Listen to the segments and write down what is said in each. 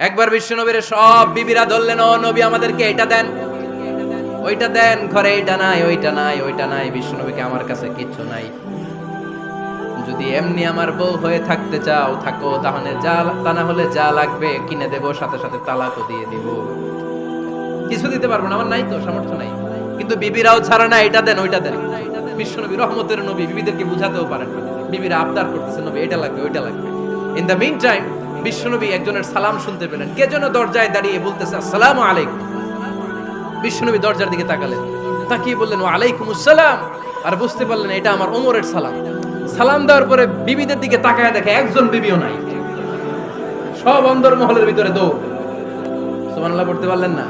একবার বিশ্বনবীর সব বিবিরা ধরলেন, ও নবী, আমাদেরকে এটা দেন। ওইটা দেন, ঘরে এইটা নাই, ওইটা নাই ওইটা নাই বিশ্বনবীকে আমার কাছে কিচ্ছু নাই। যদি এমনি আমার বউ হয়ে থাকতে চাও, থাকো, তাহলে যা, তা না হলে যা লাগবে, কিনে দেবো, সাথে সাথে তালাকও দিয়ে দিব। কিছু দিতে পারব না, আমার নাই তো, সামর্থ্য নাই। কিন্তু বিবিরাও ছাড়া না, এটা দেন, ওইটা দেন। বিশ্বনবী রহমতের নবী, বিবিদেরকে বুঝাতেও পারেন। বিবিরা আবদার করতেছে, নবী, এটা লাগবে, ওইটা লাগবে। ইন দ্য মিন টাইম বিশ্বনবী একজনের সালাম শুনতে পেলেন। কে যেন দরজায় দাঁড়িয়ে বলতেছে, আসসালামু আলাইকুম। বিশ্বনবী দরজার দিকে তাকালেন। তাকিয়ে বললেন, ওয়ালাইকুম আসসালাম। আর বুঝতে পারলেন, এটা আমার ওমরের সালাম। সালাম দেওয়ার পরে বিবিদের দিকে তাকায় দেখে একজন বিবিও নাই। সব অন্দর মহলের ভিতরে দৌড়। সুবহানাল্লাহ, পড়তে পারলেন না?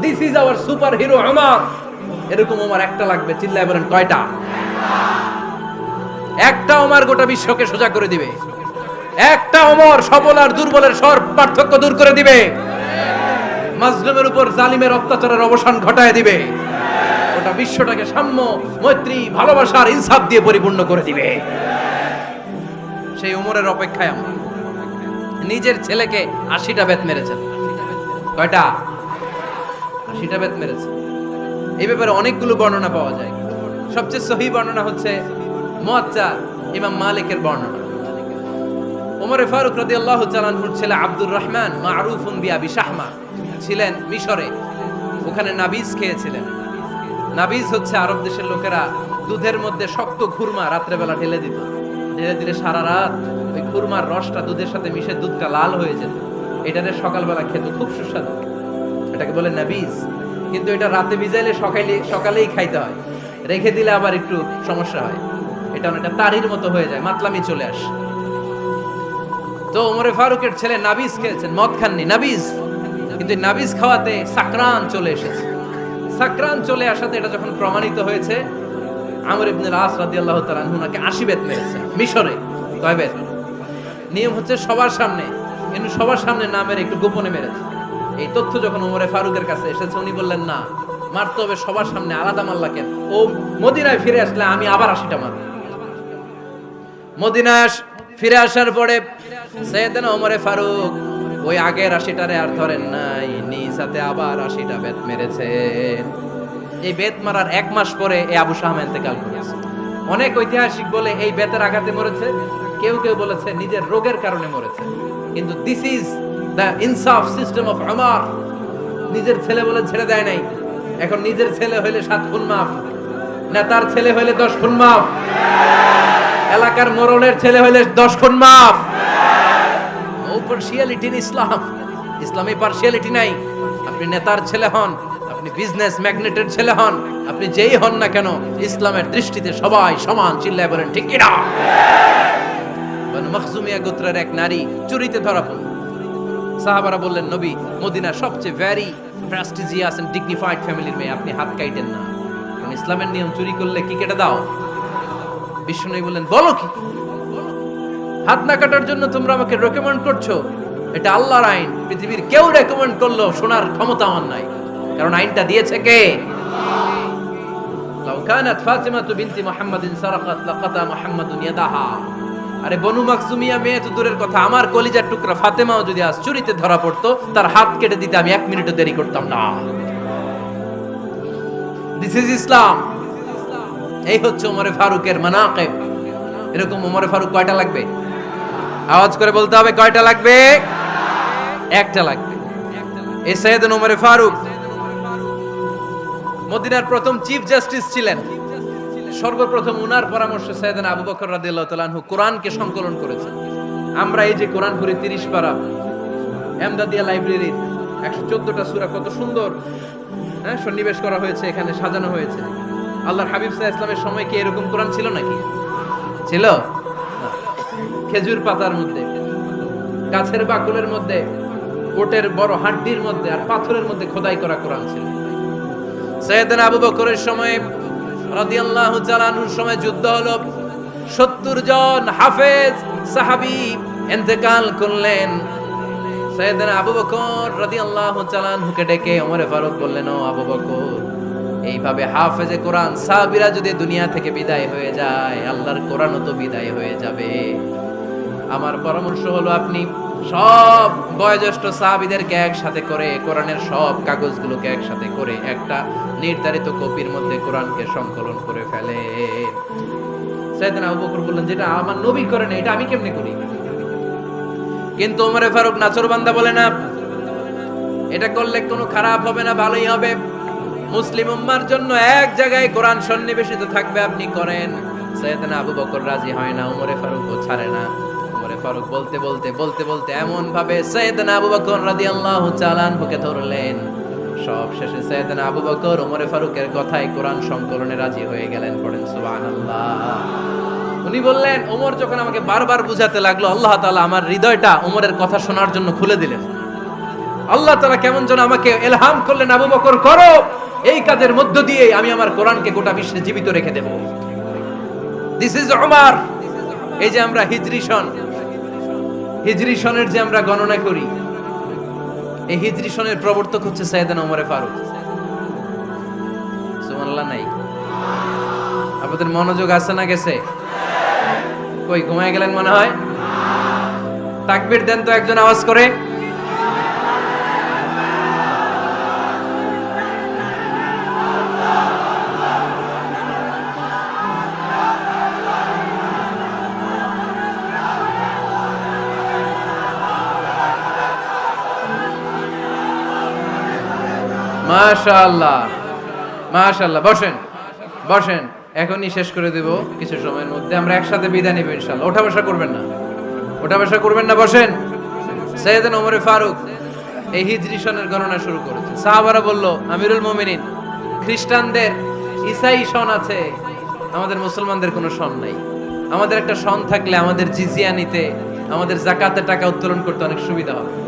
This is our super hero আমার এরকম ওমর একটা লাগবে, চিল্লায় বলেন, কয়টা? একটা ওমর গোটা বিশ্বকে সোজা করে দিবে। একটা ওমর সবল আর দুর্বলের সর পার্থক্য দূর করে দিবে। মাজলুমের উপর জালিমের অত্যাচারের অবসান ঘটায় দিবে। গোটা বিশ্বটাকে সাম্য, মৈত্রী, ভালোবাসার ইনসাফ দিয়ে পরিপূর্ণ করে দিবে। সেই উমরের অপেক্ষায় আমরা। নিজের ছেলেকে আশিটা বেত মেরেছেন কয়টা? আশিটা বেত মেরেছে। এই ব্যাপারে অনেকগুলো বর্ণনা পাওয়া যায়। সবচেয়ে সহি বর্ণনা হচ্ছে মুয়াত্তা ইমাম মালিকের বর্ণনা। ওমরে ফারুক রাদিয়াল্লাহু তাআলার ছেলে আব্দুর রহমান মারুফুন বিআবি শাহমা ছিলেন মিশরে। ওখানে নাবিজ খেয়েছিলেন। নাবিজ হচ্ছে আরব দেশের লোকেরা দুধের মধ্যে শক্ত খুরমা রাত্রেবেলা ঢেলে দিত। ঢেলে দিলে সারা রাত ওই খুরমার রসটা দুধের সাথে মিশে দুধটা লাল হয়ে যেত। এটাতে সকালবেলা খেত, খুব সুস্বাদু। এটাকে বলে নাবিজ। কিন্তু এটা রাতে ভিজাইলে সকালে, সকালেই খাইতে হয়। রেখে দিলে আবার একটু সমস্যা হয়। এটা অনেকটা তারির মতো হয়ে যায়, মাতলামি চলে আসে। তো ওমরে ফারুকের ছেলে নাবিজ খেয়েছেন, মদ খাননি নাবিজ কিন্তু নাবিজ খাওয়াতে সাকরান চলে এসেছে। সাকরান চলে আসাতে এটা যখন প্রমাণিত হয়েছে, আমর ইবনে আস রাদিয়াল্লাহু তাআলা আনহু নাকি 80 বেত মেরেছে মিশরে। কয় বেত? নিয়ম হচ্ছে সবার সামনে, কিন্তু সবার সামনে না মেরে একটু গোপনে মেরেছে। এই তথ্য যখন ওমরে ফারুকের কাছে এসেছে, উনি বললেন, না, মারতে হবে সবার সামনে, আলাদা মাল্লা কেন? ও মদিনায় ফিরে আসলে আমি আবার আশিটা মারব। মদিনায় ফিরে আসার পরে সৈয়দনা ওমরে ফারুক, ওই আগের আশিটারে আর ধরেন নাই, নিজ হাতে আবার আশিটা বেত মেরেছেন এই বেত মারার এক মাস পরে এই আবু শাহ ইন্তেকাল করেছে। অনেক ঐতিহাসিক বলে এই বেতের আঘাতে মরেছে, কেউ কেউ বলেছে নিজের রোগের কারণে মরেছে। কিন্তু দিস ইজ দ্য ইনসাফ সিস্টেম অফ আমার নিজের ছেলে বলে ছেড়ে দেয় নাই। এখন নিজের ছেলে হইলে সাত খুন মাফ নেতার ছেলে হইলে দশ খুন মাফ। এলাকার মোরলের ছেলে হইলে দশ খুন মাফ। Partiality in Islam. ইসলামে পার্সিয়ালিটি নাই। আপনি নেতার ছেলে হন, আপনি বিজনেস ম্যাগনেটের ছেলে হন, আপনি যেই হন না কেন, ইসলামের দৃষ্টিতে সবাই সমান চিল্লায় বলেন, ঠিক কিনা? মখজুমিয়া গোত্রের এক নারী চুরিতে ধরা পড়ল। সাহাবারা বললেন, নবী, মদিনার সবচেয়ে ভ্যারি প্রেস্টিজিয়াস এন্ড ডিগনিফাইড ফ্যামিলির মেয়ে, আপনি হাত কাইটেন না। ইসলামের নিয়ম চুরি করলে কি কেটে দাও? বিষ্ণু বললেন, বলো কি? হাত না কাটার জন্য তোমরা আমাকে রেকমেন্ড করছ, এটা আল্লাহর আইন। পৃথিবীর কেউ রেকমেন্ড করল শোনার ক্ষমতা আমার নাই। কারণ আইনটা দিয়েছে কে? লাউ কানাত ফাতিমাতু বিনতি মুহাম্মাদিন সারাকাত, লাকাতা মুহাম্মাদুন ইয়াদাহা। আরে বনু মাকসুমিয়া মেয়ে তো দূরের কথা, আমার কলিজার টুকরা ফাতেমাও যদি আজ চুরিতে ধরা পড়তো, তার হাত কেটে দিতে আমি এক মিনিটও দেরি করতাম না। দিস ইজ ইসলাম এই হচ্ছে ওমরে ফারুকের মানাকিব। এরকম ওমরে ফারুক কয়টা লাগবে? আওয়াজ করে বলতে হবে, কয়টা লাগবে? একটা লাগবে। এ সৈয়দ ওমরে ফারুক। মদিনার প্রথম চিফ জাস্টিস ছিলেন। সর্বপ্রথম উনার পরামর্শে সৈয়দ আবু বকর রাদিয়াল্লাহু তাআলা আনহু কোরআনকে সংকলন করেছেন। আমরা এই যে কোরআন পড়ি 30 পারা এমদাদিয়া লাইব্রেরির 114টা সূরা কত সুন্দর হ্যাঁ সন্নিবেশ করা হয়েছে, এখানে সাজানো হয়েছে। আল্লাহর হাবিব সাল্লাল্লাহু ইসলামের সময় কি এরকম কোরআন ছিল নাকি? ছিল। খেজুর পাতার মধ্যে, গাছের বাকুলের মধ্যে কোটের বড় হাড্ডির মধ্যে আর পাথরের মধ্যে খোদাই করা কোরআন ছিল। সৈয়দনা আবু বকরের সময়, রাদিয়াল্লাহু তাআলা সময় যুদ্ধ হলো। 70 জন হাফেজ সাহাবী ইন্তেকাল করলেন। সৈয়দনা আবু বকর রাদিয়াল্লাহু তাআলা আনহুকে ডেকে ওমর ফারুক বললেন, ও আবু বকর, এইভাবে হাফেজে কোরআন সাহাবীরা যদি দুনিয়া থেকে বিদায় হয়ে যায়, আল্লাহর কোরআনও তো বিদায় হয়ে যাবে। আমার পরামর্শ হলো আপনি সব বয়োজ্যেষ্ঠ সাহাবিদেরকে একসাথে করে কোরআনের সব কাগজগুলোকে একসাথে করে একটা নির্ধারিত কপির মধ্যে কোরআনকে সংকলন করে ফেলে। বললেন, যেটা আমার নবী করে না, এটা আমি কেমনে করি? কিন্তু ওমরে ফারুক নাচরবান্দা বলে, না, এটা করলে কোনো খারাপ হবে না, ভালোই হবে। মুসলিম উম্মার জন্য এক জায়গায় কোরআন সন্নিবেশিত থাকবে, আপনি করেন। সৈয়দনা আবু বকর রাজি হয় না উমরে ফারুকও ছাড়ে না। ফারুক বলতে বলতে বলতে বলতে এমন ভাবে সৈয়দনা আবু বকর রাদিয়াল্লাহু তাআলা আনহুকে ধরলেন। সব শেষে সৈয়দনা আবু বকর উমরে ফারুকের কথায় কোরআন সংকলনে রাজি হয়ে গেলেন, পড়েন সুবহানাল্লাহ। উনি বললেন, ওমর যখন আমাকে বারবার বুঝাতে লাগল, আল্লাহ তাআলা আমার হৃদয়টা ওমরের কথা শোনার জন্য খুলে দিলেন। আল্লাহ তাআলা কেমন যেন আমাকে এলহাম করলেন, আবু বকর, করো! এই কাজের মধ্য দিয়ে আমি আমার কোরআনকে গোটা বিশ্বে জীবিত রেখে দেব। দিস ইজ ওমর এই যে আমরা হিজরি সন হিজরি সনের যে আমরা গণনা করি, এই হিজরি সনের প্রবর্তক হচ্ছে সাইদান অমরে ফারুক। নাই। আপনাদের মনোযোগ আছে না গেছে? কই, ঘুমায় গেলেন মনে হয়? তাকবির দেন তো একজন আওয়াজ করে। মাশাআল্লাহ। মাশাআল্লাহ। বসেন। বসেন। এখনই শেষ করে দেব কিছু সময়ের মধ্যে। আমরা একসাথে বিদায় নিব ইনশাআল্লাহ। ওঠা বসা করবেন না। ওঠা বসা করবেন না, বসেন। সৈয়দান ওমরে ফারুক এই হিজরি সনের গণনা শুরু করেছে। সাহাবারা বলল, আমিরুল মুমিনিন, খ্রিস্টানদের ঈসাই সন আছে। আমাদের মুসলমানদের কোনো সন নাই। আমাদের একটা সন থাকলে আমাদের জিজিয়া নিতে, আমাদের জাকাতের টাকা উত্তোলন করতে অনেক সুবিধা হবে।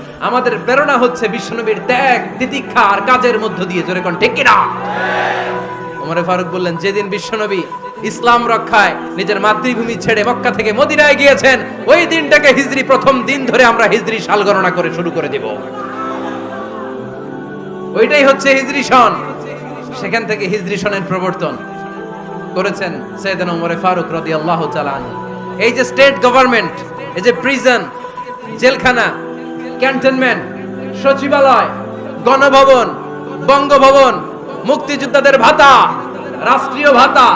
আমাদের প্রেরণা হচ্ছে বিশ্বনবীর ত্যাগ তিতিক্ষা আর কাজের মধ্য দিয়ে, জোরে কোন ঠিক কিনা? ওমরে ফারুক বললেন, যেদিন বিশ্বনবী ইসলাম রক্ষায় নিজের মাতৃভূমি ছেড়ে মক্কা থেকে মদিনায় গিয়েছেন, ওই দিনটাকে হিজরি প্রথম দিন ধরে আমরা হিজরি সাল গণনা করে শুরু করে দেব। ওইটাই হচ্ছে হিজরি সন। সেখান থেকে হিজরি সনের প্রবর্তন করেছেন সৈয়দান ওমরে ফারুক রাদিয়াল্লাহু তাআলা এই যে স্টেট গভর্নমেন্ট এই যে প্রিজন জেলখানা ক্যান্টনমেন্ট, সচিবালয়, গণভবন, বঙ্গভবন, মুক্তিযোদ্ধাদের ভাতা, রাষ্ট্রীয় ভাতা,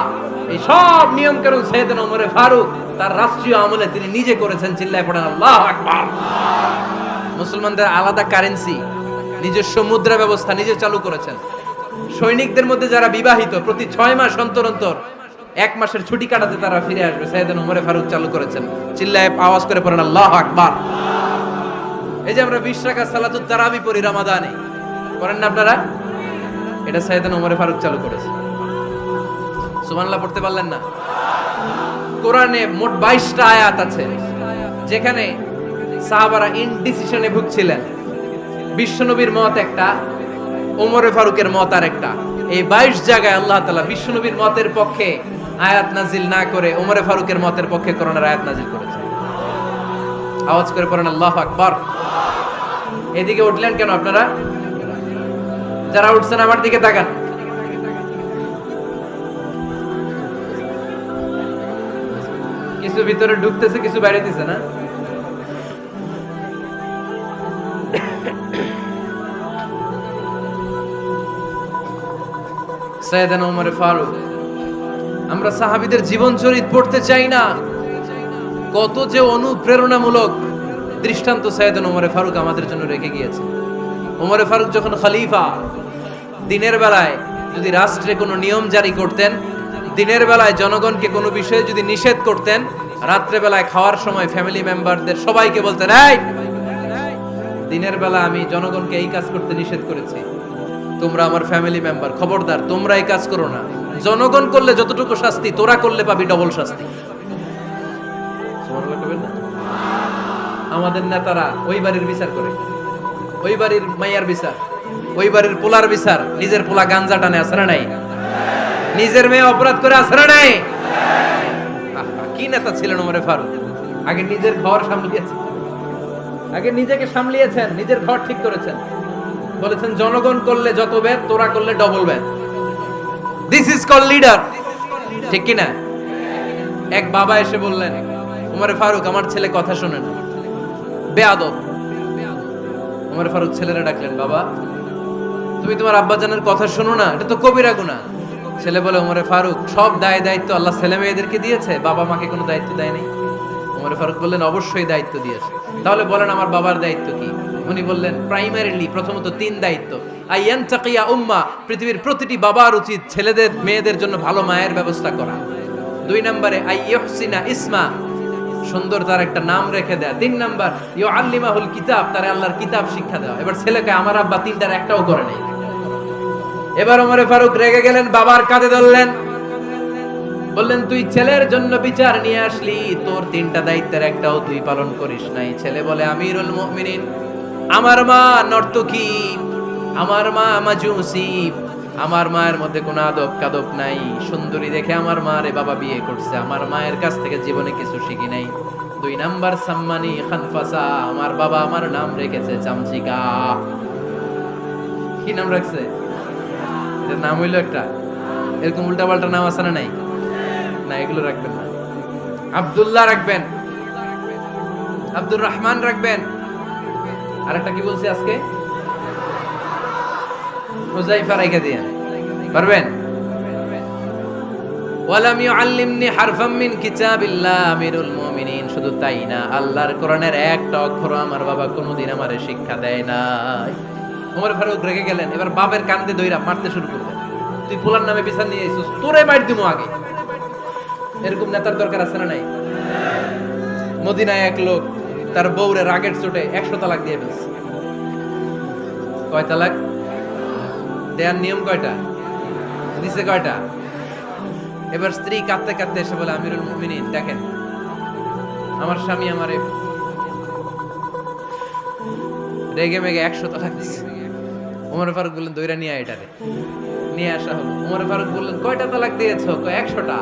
এই সব নিয়ম কানুন সৈয়দান ওমরে ফারুক তার রাষ্ট্রীয় আমলে তিনি নিজে করেছেন, চিল্লায় পড়েন আল্লাহ আকবার। মুসলমানদের আলাদা কারেন্সি নিজস্ব মুদ্রা ব্যবস্থা নিজে চালু করেছেন। সৈনিকদের মধ্যে যারা বিবাহিত, প্রতি ছয় মাস অন্তর অন্তর, এক মাসের ছুটি কাটাতে তারা ফিরে আসবে সাইয়েদান উমরে ফারুক চালু করেছেন। চিল্লায় আওয়াজ করে পড়েন আল্লাহ আকবার। এই যে আমরা বিশ টাকা সালাতুত তারাবি পড়ি রমাদানে। করেন না আপনারা? এটা সাইয়েদান উমরে ফারুক চালু করেছে। সুবহানাল্লাহ, পড়তে পারলেন না? কোরআনে মোট বাইশটা আয়াত আছে, যেখানে সাহাবারা ইনডিসিশনে ভুগছিলেন। বিশ্বনবীর মত একটা, ওমরে ফারুকের মত আর একটা এই বাইশ জায়গায় আল্লাহ তালা বিশ্বনবীর মতের পক্ষে আয়াত নাজিল না করে ওমরে ফারুকের মতের পক্ষে করোনার আয়াত নাজিল করেছে। আওয়াজ করে পড়েন, আল্লাহ আকবর। এদিকে উঠলেন কেন আপনারা? যারা উঠছেন আমার দিকে তাকান। কিছু ভিতরে ঢুকতেছে, কিছু বাইরে দিছে না? ফারুক, আমরা সাহাবিদের জীবন চরিত পড়তে চাই না। কত যে অনুপ্রেরণামূলক। দৃষ্টান্ত সৈয়দান ওমরে ফারুক আমাদের জন্য রেখে গিয়েছে। ওমরে ফারুক যখন খলিফা, দিনের বেলায় যদি রাষ্ট্রে কোনো নিয়ম জারি করতেন, দিনের বেলায় জনগণকে কোনো বিষয়ে যদি নিষেধ করতেন, রাত্রে বেলায় খাওয়ার সময় ফ্যামিলি মেম্বারদের সবাইকে বলতেন, এই, দিনের বেলা আমি জনগণকে এই কাজ করতে নিষেধ করেছি। তোমরা আমার ফ্যামিলি মেম্বার খবরদার, তোমরা এই কাজ করো না। জনগণ করলে যতটুকু শাস্তি, তোরা করলে পাবি ডবল শাস্তি। না? আমাদের নেতারা ওই বাড়ির বিচার করে। ওই বাড়ির মাইয়ার বিচার, ওই বাড়ির পোলার বিচার, নিজের পোলা গাঞ্জা টানে আসে না নাই? নিজের মেয়ে অপরাধ করে আসে না নাই? কি নেতা ছিলেন ওমরে ফারুক? আগে নিজের ঘর সামলিয়েছেন। আগে নিজেকে সামলিয়েছেন, নিজের ঘর ঠিক করেছেন। বলেছেন, জনগণ করলে যত ব্যাদ তোরা করলে ডবল ব্যাদ দিস ইজ কল লিডার ঠিক কি না এক বাবা এসে বললেন উমরে ফারুক, আমার ছেলে কথা শোনে না। বেয়াদব। উমরে ফারুক ছেলেরা ডাকলেন, বাবা, তুমি তোমার আব্বা আব্বাজানের কথা শোনো না, এটা তো কবিরা গুনাহ। ছেলে বলে উমরে ফারুক, সব দায় দায়িত্ব আল্লাহ ছেলে মেয়েদেরকে দিয়েছে, বাবা মাকে কোনো দায়িত্ব দেয় নাই। উমরে ফারুক বললেন, অবশ্যই দায়িত্ব দিয়েছে। তাহলে বলেন, আমার বাবার দায়িত্ব কি? উনি বললেন প্রাইমারিলি প্রথমত তিন দায়িত্ব। আইয়ান চাকিয়া উম্মা, পৃথিবীর প্রতিটি বাবার উচিত ছেলেদের, মেয়েদের জন্য ভালো মায়ের ব্যবস্থা করা। দুই নম্বরে, আই ইসমা সুন্দর তার একটা নাম রেখে দেয়া। তিন নাম্বার ইউ আল্লিমাহুল কিতাব, তার আল্লাহর কিতাব শিক্ষা দেওয়া। এবার ছেলেকে আমার আব্বা তিনটার একটাও করে নাই। এবার ওমরে ফারুক রেগে গেলেন, বাবার কাঁধে ধরলেন। বললেন, তুই ছেলের জন্য বিচার নিয়ে আসলি, তোর তিনটা দায়িত্বের একটাও তুই পালন করিস নাই। ছেলে বলে, আমিরুল মুমিনিন, আমার মা নর্তকী, আমার মা মাজুসি আমার মায়ের মধ্যে কোনো আদব কাদব নাই। সুন্দরী দেখে আমার মা রে বাবা বিয়ে করছে। আমার মায়ের কাছ থেকে জীবনে কিছু শিখি নাই। দুই নাম্বার সাম্মানি খানফাসা, আমার বাবা আমার নাম রেখেছে চামচিকা। কি নাম রাখছে? এটার নাম হইল একটা। এরকম উল্টা পাল্টা নাম আছে না নাই? না, এগুলো রাখবেন না। আব্দুল্লাহ রাখবেন। আব্দুর রহমান রাখবেন। আর একটা কি বলছি আজকে? হুজাইফা রেখে দিয়ে। পারবেন? ওয়ালাম ইউআল্লিমনি হারফাম মিন কিতাবিল্লাহ আমিরুল মুমিনিন। শুধু তাই না, আল্লাহর কোরআনের একটা অক্ষর আমার বাবা কোনোদিন আমারে শিক্ষা দেয় নাই। ওমর ফারুক রেগে গেলেন, এবার বাপের কান্দে দইরা মারতে শুরু করলেন। তুই পোলার নামে বিচার নিয়ে এসেছিস তোরে মার দিমু আগে। এরকম নেতার দরকার আছে না নাই? মদিনায় এক লোক তার বউরে রাগের চোটে একশো তালাক দিয়ে ফেলছে। কয় তালাক? দেয়ার নিয়ম কয়টা? দিছে কয়টা? এবার স্ত্রী কাঁদতে কাঁদতে এসে বলে, আমিরুল মুমিনিন, দেখেন, আমার স্বামী আমারে রেগে মেগে একশো তালাক দিছে ওমর ফারুক বললেন দইরা নিয়ে এটারে নিয়ে আসা হলো ওমর ফারুক বললেন, কয়টা তালাক দিয়েছ? কয়, একশোটা।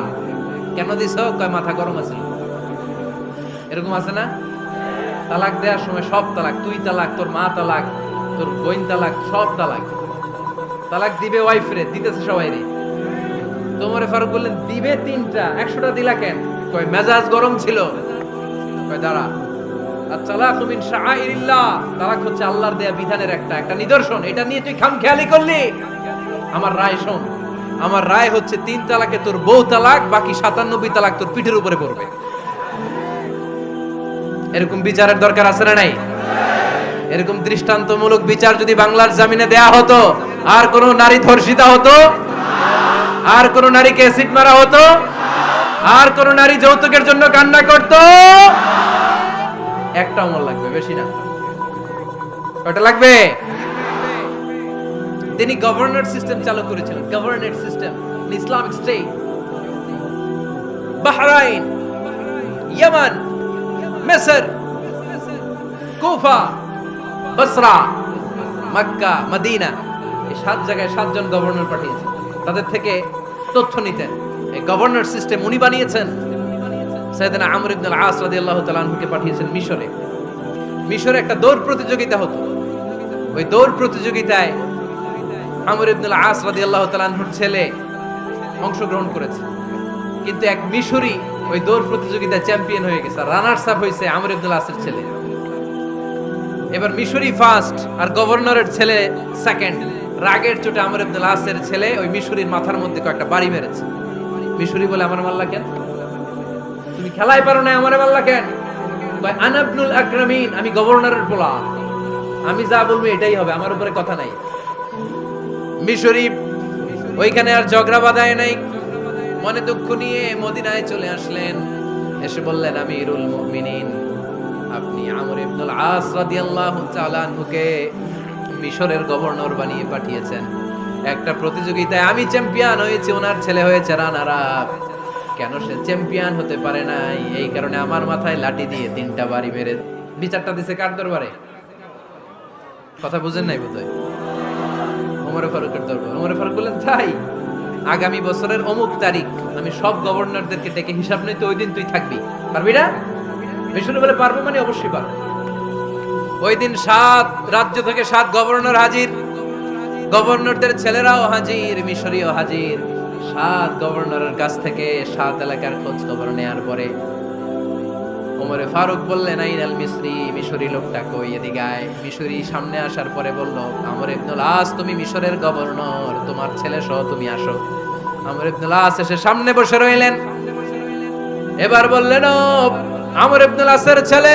কেন দিছ? কয়, মাথা গরম আছে। এরকম আছে না? তালাক দেওয়ার সময় সব তালাক, তুই তালাক, তোর মা তালাক, তোর বোন তালাক, সব তালাক। তালাক দিবে ওয়াইফ রে, দিতেছে সবাই রে তোমারে ফারুক বললেন, দিবে তিনটা, একশোটা দিলা কেন? কয়, মেজাজ গরম ছিল। কয়, দাঁড়া। তিন তালাকে তোর বউ তালাক, বাকি সাতানব্বই তালাক তোর পিঠের উপরে এরকম বিচারের দরকার আছে না নাই? এরকম দৃষ্টান্তমূলক বিচার যদি বাংলার জামিনে দেয়া হতো আর কোন নারী ধর্ষিতা হতো? আর কোন নারীকে অ্যাসিড মারা হতো? আর কোন নারী যৌতুকের জন্য কান্না করত? একটা অমল লাগবে, বেশি না। কয়টা লাগবে? তিনি গভর্নর সিস্টেম চালু করেছিলেন। Governor system Islamic state Bahrain Yemen মিসর কুফা বসরা মক্কা মদিনা সাত জায়গায় সাতজন গভর্নর পাঠিয়েছেন। তাদের থেকে তথ্য নিতেন। এই গভর্নর সিস্টেম উনি বানিয়েছেন। সাইয়েদনা আমর ইবনে আল-আস রাদিয়াল্লাহু তাআলা আনহুকে পাঠিয়েছেন মিশরে। মিশরে একটা দৌড় প্রতিযোগিতা হতো। ওই দৌড় প্রতিযোগিতায় আমর ইবনে আল-আস রাদিয়াল্লাহু তাআলা আনহুর ছেলে অংশগ্রহণ করেছে। কিন্তু এক মিশরি ওই দৌড় প্রতিযোগিতায় চ্যাম্পিয়ন হয়ে গেছে। রানার্স আপ হয়েছে আমর ইবনুল আসের ছেলে। এবার মিশরি ফার্স্ট আর গভর্নরের ছেলে সেকেন্ড রাগের চোটে আমর ইবনুল আসের ছেলে ওই মিশরির মাথার মধ্যে কয়েকটা বাড়ি মেরেছে। মিশরি বলে, আমার মাল্লা কেন? তুমি খেলাই পারো না, আমার মাল্লা কেন? আনাবনুল আকরামিন, আমি গভর্নরের পোলা। আমি যা বলব এটাই হবে, আমার উপরে কথা নাই। মিশরি ওইখানে আর ঝগড়া বাঁধায় নাই। মনে দুঃখ নিয়ে মদিনায় চলে আসলেন। এসে বললেন আমি ইরুল মুমিনিন, আপনি আমর ইবনুল আস রাদিয়াল্লাহু তাআলা আনহুকে মিশরের গভর্নর বানিয়ে পাঠিয়েছেন। একটা প্রতিযোগিতায় আমি চ্যাম্পিয়ন হয়েছি, ওনার ছেলে হয়েছে রানার কেন সে চ্যাম্পিয়ন হতে পারে নাই? এই কারণে আমার মাথায় লাঠি দিয়ে তিনটা বাড়ি মেরে বিচারটা দিছে কার দরবারে? কথা বুঝেন নাই বোধহয়? ওমরে ফারুকের দরবার। ওমরে ফারুক বললেন, তাই, আগামী বছরের অমুক তারিখ আমি সব গভর্নরদেরকে ডেকে হিসাব নেই তো ওই দিন তুই থাকবি। পারবি না? মিশরে বলে, পারব মানে অবশ্যই পারব। ওই দিন সাত রাজ্য থেকে সাত গভর্নর হাজির। গভর্নরদের ছেলেরাও হাজির, মিশরীয় হাজির। সাত গভর্নরের কাছ থেকে সাত এলাকার খোঁজ খবর নেয়ার পরে ওমরে ফারুক বললেন, আইন আল মিসরি, মিশরি লোকটা কই এদিকে আয়। মিশরি সামনে আসার পরে বলল, আমর ইবনুল আস, তুমি মিশরের গভর্নর, তোমার ছেলে সহ তুমি আসো। আমর ইবনুল আস এসে সামনে বসে রইলেন। এবার বললেন আমর ইবনুল আসের ছেলে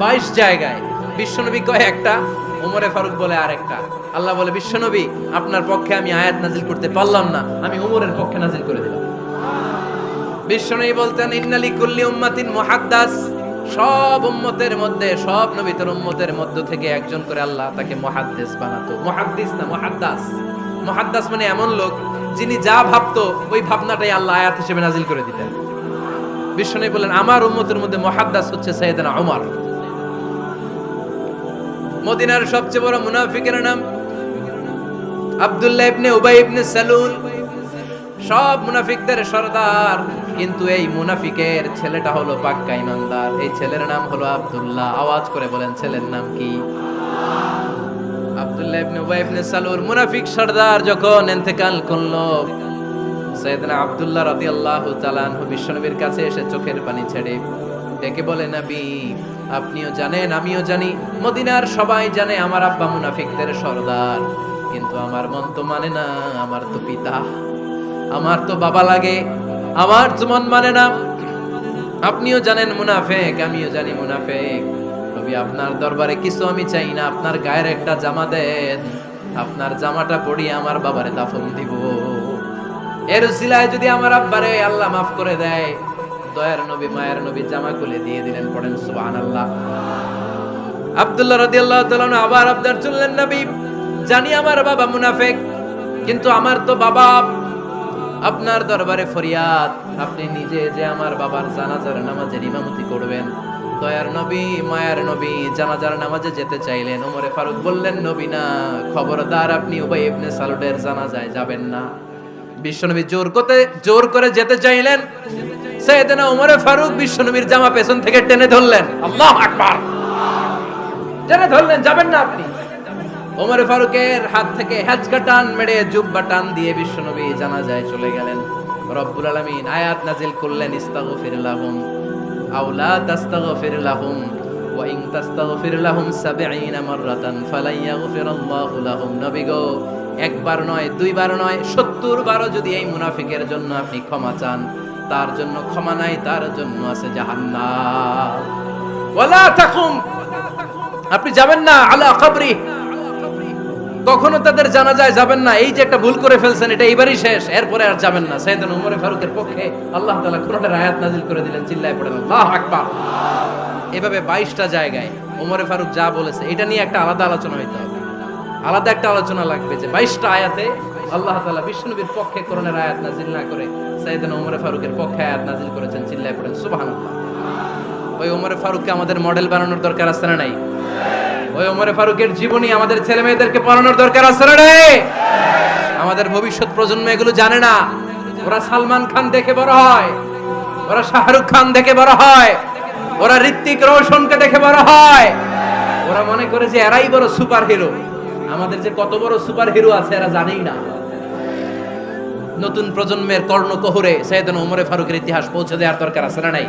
22 জায়গায় বিশ্বনবী কয় একটা, ওমরে ফারুক বলে আরেকটা। আল্লাহ বলে, বিশ্বনবী, আপনার পক্ষে আমি আয়াত নাজিল করতে পারলাম না, আমি ওমরের পক্ষে নাজিল করে দিলাম। বিশ্বনবী বলতেন ইন্নালি কুল্লি উম্মাতিন মুহাদ্দাস। সব উম্মতের মধ্যে, সব নবীতর উম্মতের মধ্য থেকে একজন করে আল্লাহ তাকে মুহাদ্দিস বানাতো। মুহাদ্দিস না, মুহাদ্দাস। মুহাদ্দাস মানে এমন লোক, যিনি যা ভাবতো, ওই ভাবনাটাই আল্লাহ আয়াত হিসেবে নাজিল করে দিতেন। বিশ্বনবী বলেন, আমার উম্মতের মধ্যে মুহাদ্দাস হচ্ছে সাইয়েদনা ওমর মদিনার সবচেয়ে বড় মুনাফিকের নাম আব্দুল্লাহ ইবনে উবাই ইবনে সালুল সব মুনাফিকদের সর্দার, কিন্তু এই মুনাফিকের ছেলেটা হলো পাক্কা ইমানদার। এই ছেলের নাম হলো আব্দুল্লাহ। আওয়াজ করে বলেন, ছেলের নাম কি? আব্দুল্লাহ ইবনে উবাই ইবনে সালুল মুনাফিক সর্দার যখন ইন্তেকাল করল সৈয়দনা আব্দুল্লাহ রাদিয়াল্লাহু তাআলা আনহু বিশ্বনবীর কাছে এসে চোখের পানি ছেড়ে ডেকে বলে, নবী, আপনিও জানেন, আমিও জানি। মদিনার সবাই জানে আমার আব্বা মুনাফিকদের সর্দার। কিন্তু আমার মন তো মানে না, আমার তো পিতা। আমার তো বাবা লাগে, আমার তো মন মানে না। আপনিও জানেন মুনাফেক, আমিও জানি মুনাফেক। নবী, আপনার দরবারে কিছু আমি চাই না, আপনার গায়ের একটা জামা দেন। আপনার জামাটা পরিয়ে আমার বাবারে দাফন দিব। এর সিলায় যদি আমার আব্বারে আল্লাহ মাফ করে দেয়, দয়ার নবী, মায়ের নবী জামা খুলে দিয়ে দিলেন, পড়েন সুবহানাল্লাহ। আব্দুল্লাহ রাদিয়াল্লাহু তাআলা আবার আবদার চললেন, নবী, জানি আমার বাবা মুনাফেক, কিন্তু আমার তো বাবা আপনার দরবারে ফরিয়াদ। আপনি নিজে যে আমার বাবার জানাজার নামাজের ইমামতি করবেন, দয়ার নবী, মায়ার নবী জানাজার নামাজে যেতে চাইলেন। ওমরে ফারুক বললেন, নবী না, খবরদার আপনি উবাই ইবনে সালুদের জানাজায় যাবেন না। বিশ্বনবী জোর করতে, জোর করে যেতে চাইলেন। সৈয়দনা ওমরে ফারুক বিশ্বনবীর জামা পেছন থেকে টেনে ধরলেন। আল্লাহু আকবার। টেনে ধরলেন, যাবেন না আপনি। ওমর ফারুকের হাত থেকে হ্যাচকা টান মেরে জুব্বা টান দিয়ে বিশ্বনবী জানাজায় চলে গেলেন। রব্বুল আলামিন আয়াত নাজিল করলেন, ইস্তাগফির লাহুম, আও লা তাস্তাগফির লাহুম, ওয়া ইন তাস্তাগফির লাহুম 70 মাররাতান ফালাই ইয়াগফিরাল্লাহু লাহুম। নবী গো একবার নয়, দুইবার নয় 70 বারও যদি এই মুনাফিকের জন্য আপনি ক্ষমা চান, তার জন্য ক্ষমা নাই, তার জন্য আছে তাকুম, আপনি যাবেন না, আলা কবরি। কখনো তাদের জানা যায় যাবেন না, এই যে একটা ভুল করে ফেলছেন, এটা এইবারই শেষ, এরপরে আর যাবেন না। সাইয়েদান উমরে ফারুকের পক্ষে আল্লাহ তাআলা কোরআনের আয়াত নাজিল করে দিলেন, চিল্লায় পড়েন, আল্লাহু আকবার। এভাবে বাইশটা জায়গায় উমরে ফারুক যা বলেছে, এটা নিয়ে একটা আলাদা আলোচনা হইতে হবে। আলাদা একটা আলোচনা লাগবে যে বাইশটা আয়াতে আল্লাহ তাআলা বিষ্ণুবীর পক্ষে করণের আয়াত নাজিল না করে সাইয়েদনা ওমরে ফারুকের পক্ষে আয়াত নাজিল করেছেন, চিল্লায় পড়েন, সুবহানাল্লাহ। ওই ওমরে ফারুককে আমাদের মডেল বানানোর দরকার আছে না নাই? ওই ওমরে ফারুকের জীবনী আমাদের ছেলে মেয়েদেরকে পড়ানোর দরকার আছে না নাই? আমাদের ভবিষ্যৎ প্রজন্ম এগুলো জানে না। ওরা সালমান খান দেখে বড় হয়, ওরা শাহরুখ খান দেখে বড় হয়, ওরা ঋত্বিক রোশনকে দেখে বড় হয়। ওরা মনে করে যে এরাই বড় সুপার হিরো আমাদের যে কত বড় সুপার হিরো আছে, এরা জানেই না। নতুন প্রজন্মের কর্ণ কর্ণকহরে সৈয়দনা ওমরে ফারুকের ইতিহাস পৌঁছে দেওয়ার দরকার আছে না নাই?